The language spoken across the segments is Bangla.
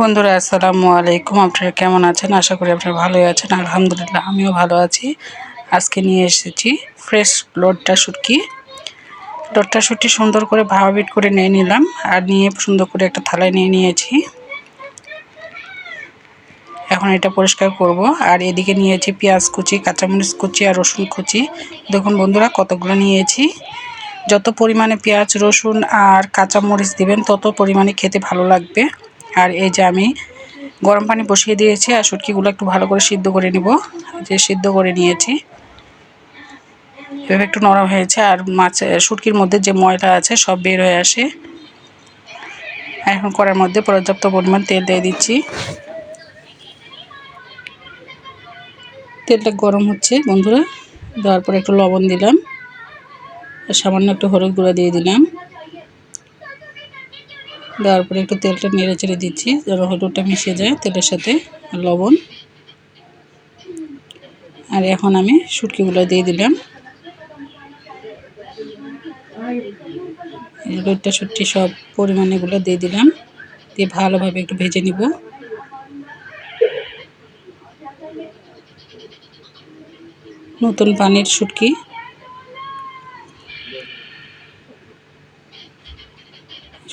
বন্ধুরা, আসসালামু আলাইকুম। আপনারা কেমন আছেন? আশা করি আপনারা ভালোই আছেন। আলহামদুলিল্লাহ, আমিও ভালো আছি। আজকে নিয়ে এসেছি ফ্রেশ লোডটা শুটকি। লোডটা শুটকি সুন্দর করে ভাবিট করে নিয়ে নিলাম আর নিয়ে সুন্দর করে একটা থালায় নিয়ে নিয়েছি। এখন এটা পরিষ্কার করব। আর এদিকে নিয়েছি পেঁয়াজ কুচি, কাঁচামরিচ কুচি আর রসুন কুচি। দেখুন বন্ধুরা, কতগুলো নিয়েছি। যত পরিমাণে পেঁয়াজ, রসুন আর কাঁচামরিচ দিবেন, তত পরিমাণে খেতে ভালো লাগবে। আর এই যে আমি গরম পানি বসিয়ে দিয়েছি আর শুটকিগুলো একটু ভালো করে সিদ্ধ করে নিব। যে সিদ্ধ করে নিয়েছি। এভাবে একটু নরম হয়েছে আর মাছ, শুটকির মধ্যে যে ময়লা আছে সব বের হয়ে আসে। এখন করার মধ্যে পর্যাপ্ত পরিমাণ তেল দিয়ে দিচ্ছি। তেলটা গরম হচ্ছে বন্ধুরা, দেওয়ার পরে একটু লবণ দিলাম। সামান্য একটু হলুদ গুঁড়া দিয়ে দিলাম। দেওয়ার পরে একটু তেলটা নেড়ে চেড়ে দিচ্ছি, যেন হলুদটা মিশে যায়, তেলের সাথে লবণ। আর এখন আমি শুটকিগুলো দিয়ে দিলাম। লইট্টা শুটকি সব পরিমাণেগুলো দিয়ে দিলাম। দিয়ে ভালোভাবে একটু ভেজে নিব। নতুন পানির শুটকি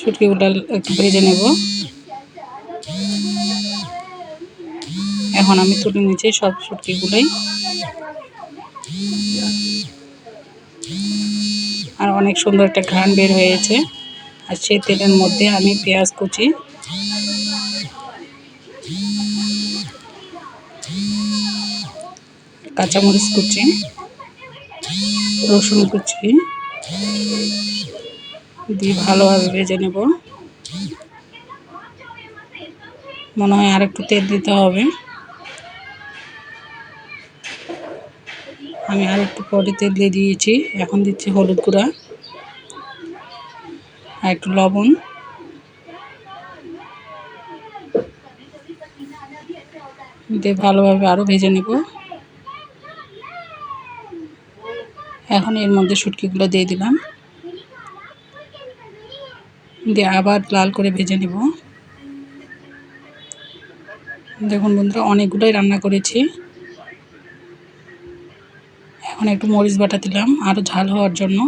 শুটকিগুলো একটু ভেজে নেব। এখন আমি তুলে নিচ্ছি সব শুটকিগুলোই। আর অনেক সুন্দর একটা ঘ্রাণ বের হয়েছে। আর সেই তেলের মধ্যে আমি পেঁয়াজ কুচি। কাঁচামরিচ কুচি। রসুন কুচি। দিয়ে ভালোভাবে ভেজে নেব। মনে হয় আর একটু তেল দিতে হবে। আমি আর একটু পরে তেল দিয়ে দিয়েছি। এখন দিচ্ছি হলুদ গুঁড়া আর একটু লবণ। দিয়ে ভালোভাবে আরও ভেজে নেব। এখন এর মধ্যে শুটকিগুলো দিয়ে দিলাম। দিয়ে আবার লাল করে ভেজে নেব। দেখুন বন্ধুরা, অনেকগুলোই রান্না করেছি। এখন একটু মরিচ বাটা দিলাম আরও ঝাল হওয়ার জন্য।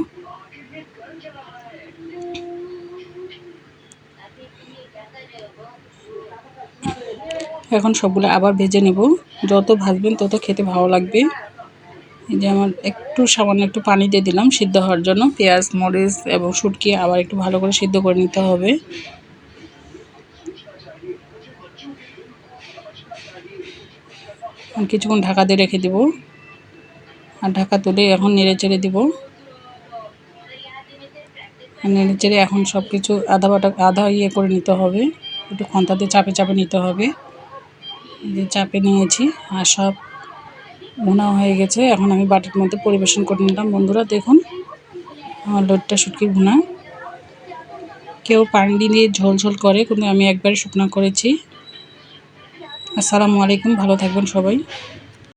এখন সবগুলো আবার ভেজে নেব। যত ভাজবেন তত খেতে ভালো লাগবে। এই যে আমার একটু সামান্য একটু পানি দিয়ে দিলাম, সিদ্ধ হওয়ার জন্য। পেঁয়াজ, মরিচ এবং শুটকি আবার একটু ভালো করে সিদ্ধ করে নিতে হবে। কিছুক্ষণ ঢাকা দিয়ে রেখে দেব। আর ঢাকা তুলে এখন নেড়ে চেড়ে দিব। নেড়ে চেড়ে এখন সব কিছু আধা বাটা, আধা ইয়ে করে নিতে হবে। একটু খন্তাতে চাপে চাপে নিতে হবে। যে চাপে নিয়েছি। আর সব ভুনা হয়ে গেছে। এখন আমি বাটির মধ্যে পরিবেশন করে নিলাম। বন্ধুরা, দেখুন, আমার লোডটা শুটকি ভুনা। কেউ পানি দিয়ে ঝোল ঝোল করে, কিন্তু আমি একবারে শুকনো করেছি। আসসালামু আলাইকুম, ভালো থাকবেন সবাই।